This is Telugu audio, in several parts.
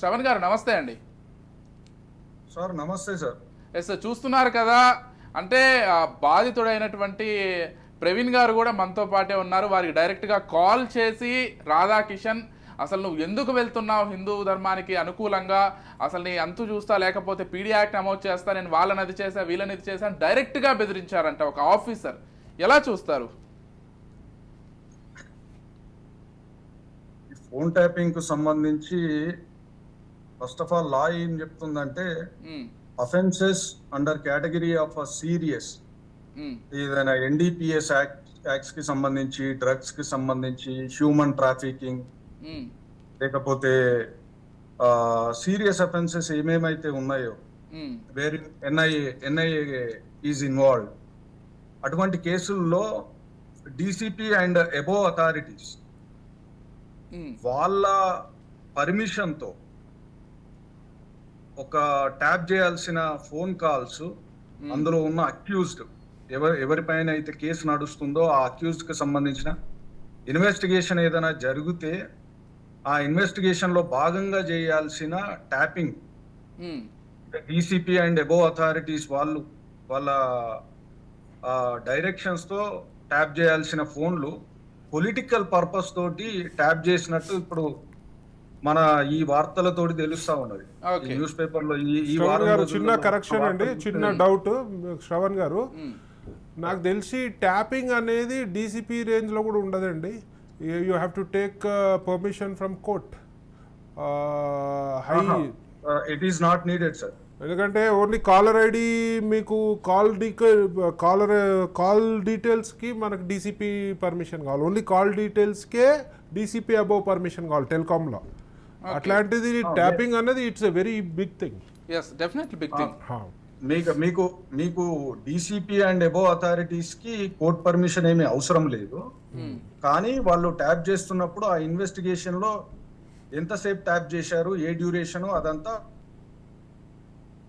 శ్రవణ్ గారు నమస్తే అండి. సార్ నమస్తే సార్. ఎస్ చూస్తున్నారు కదా. అంటే బాధితుడైనటువంటి ప్రవీణ్ గారు కూడా మనతో పాటే ఉన్నారు. వారికి డైరెక్ట్గా కాల్ చేసి రాధాకిషన్ అసలు నువ్వు ఎందుకు వెళ్తున్నావు హిందూ ధర్మానికి అనుకూలంగా? అసలు నీ అంతు చూస్తా లేకపోతే పీడీ యాక్ట్ నమోదు చేస్తా నేను వాళ్ళని అది చేశా వీళ్ళని ఇది చేశాను డైరెక్ట్గా బెదిరించారంట ఒక ఆఫీసర్. ఎలా చూస్తారు? ఫోన్ ట్యాపింగ్కు సంబంధించి ఫస్ట్ ఆఫ్ ఆల్ లా ఏం చెప్తుందంటే offences under category of a serious ఏదైనా ఎన్డీపీఎస్ యాక్ట్ యాక్ట్స్కి సంబంధించి డ్రగ్స్కి సంబంధించి హ్యూమన్ ట్రాఫికింగ్ లేకపోతే సీరియస్ అఫెన్సెస్ ఏమేమైతే ఉన్నాయో where NIA NIA is involve అటువంటి కేసుల్లో డీసీపీ అండ్ అబోవ్ అథారిటీస్ వాళ్ళ పర్మిషన్తో ఒక ట్యాప్ చేయాల్సిన ఫోన్ కాల్స్ అందులో ఉన్న అక్యూజ్డ్ ఎవరి ఎవరిపైన అయితే కేసు నడుస్తుందో ఆ అక్యూజ్డ్కి సంబంధించిన ఇన్వెస్టిగేషన్ ఏదైనా జరిగితే ఆ ఇన్వెస్టిగేషన్లో భాగంగా చేయాల్సిన tapping. DCP and above authorities వాళ్ళు వాళ్ళ డైరెక్షన్స్తో ట్యాప్ చేయాల్సిన ఫోన్లు పొలిటికల్ పర్పస్ తోటి ట్యాప్ చేసినట్టు ఇప్పుడు మన ఈ వార్తలతోటి తెలుస్తా ఉన్నది. న్యూస్ పేపర్లో ఈ ఈ శ్రవణ్ వారం గారు చిన్న కరెక్షన్ అండి చిన్న డౌట్ శ్రవణ్ గారు. నాకు తెలిసి ట్యాపింగ్ అనేది డీసీపీ రేంజ్లో కూడా ఉండదండి. You have to take permission from court high it is not needed sir ఎందుకంటే ఓన్లీ కాలర్ ఐడి మీకు కాల్ డీక కాలర్ కాల్ డీటెయిల్స్కి మనకు డీసీపీ పర్మిషన్ కావాలి. ఓన్లీ కాల్ డీటెయిల్స్కే డీసీపీ అబౌవ్ పర్మిషన్ కావాలి టెలికామ్లో అట్లాంటిది ట్యాపింగ్ అనేది it's a very big thing yes definitely big thing మీకు మీకు మీకు డీసీపీ అండ్ అబోవ్ అథారిటీస్కి కోర్ట్ పర్మిషన్ ఏమీ అవసరం లేదు. కానీ వాళ్ళు ట్యాప్ చేస్తున్నప్పుడు ఆ ఇన్వెస్టిగేషన్లో ఎంతసేపు ట్యాప్ చేశారు ఏ డ్యూరేషన్ అదంతా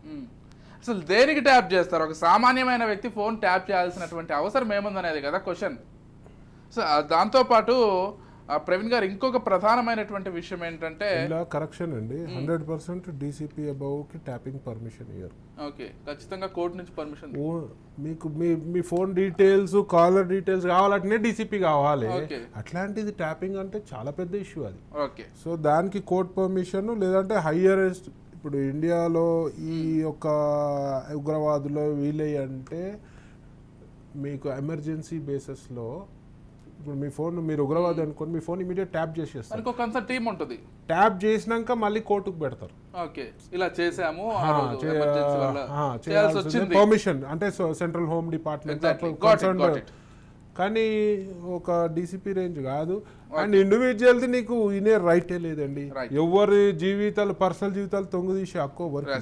మ్మ్. అసలు దేనికి ట్యాప్ చేస్తారు? ఒక సామాన్యమైన వ్యక్తి ఫోన్ ట్యాప్ చేయాల్సినటువంటి అవసరం ఏముందనేది కదా? క్వశ్చన్ సో ఆ దాంతోపాటు ప్రవీణ్ గారు ఇంకొక ప్రధానమైనటువంటి విషయం ఏంటంటే ఇలా కరెక్షన్ అండి. హండ్రెడ్ పర్సెంట్ డీసీపీ అబౌవ్కి ట్యాపింగ్ పర్మిషన్ ఇయ్యరు ఓకే ఖచ్చితంగా కోర్టు నుంచి పర్మిషన్ ఓ మీకు మీ మీ ఫోన్ డీటెయిల్స్ కాలర్ డీటెయిల్స్ కావాలంటే డీసీపీ కావాలి. అట్లాంటిది ట్యాపింగ్ అంటే చాలా పెద్ద ఇష్యూ అది. ఓకే. సో దానికి కోర్ట్ పర్మిషన్ లేదంటే హయ్యరెస్ట్ ఇప్పుడు ఇండియాలో ఈ యొక్క ఉగ్రవాదులో వీలే అంటే మీకు ఎమర్జెన్సీ బేసిస్లో ఇప్పుడు మీ ఫోన్ మీరు ఉగ్రవాది అనుకోండి మీ ఫోన్ ఇమీడియట్ ట్యాప్ చేసేస్తారు. మనకు ఒక కన్సర్ట్ టీం ఉంటుంది. ట్యాప్ చేసినాక మళ్ళీ కోర్టుకు పెడతారు. ఓకే. ఇలా చేసాము పర్మిషన్ అంటే సెంట్రల్ హోమ్ డిపార్ట్మెంట్. కానీ ఒక డీసీపీ రేంజ్ కాదు. అండ్ ఇండివిజువల్ది నీకు ఇనే రైటే లేదండి. ఎవరి జీవితాలు పర్సనల్ జీవితాలు తొంగు తీసే హక్కు ఎవరికి.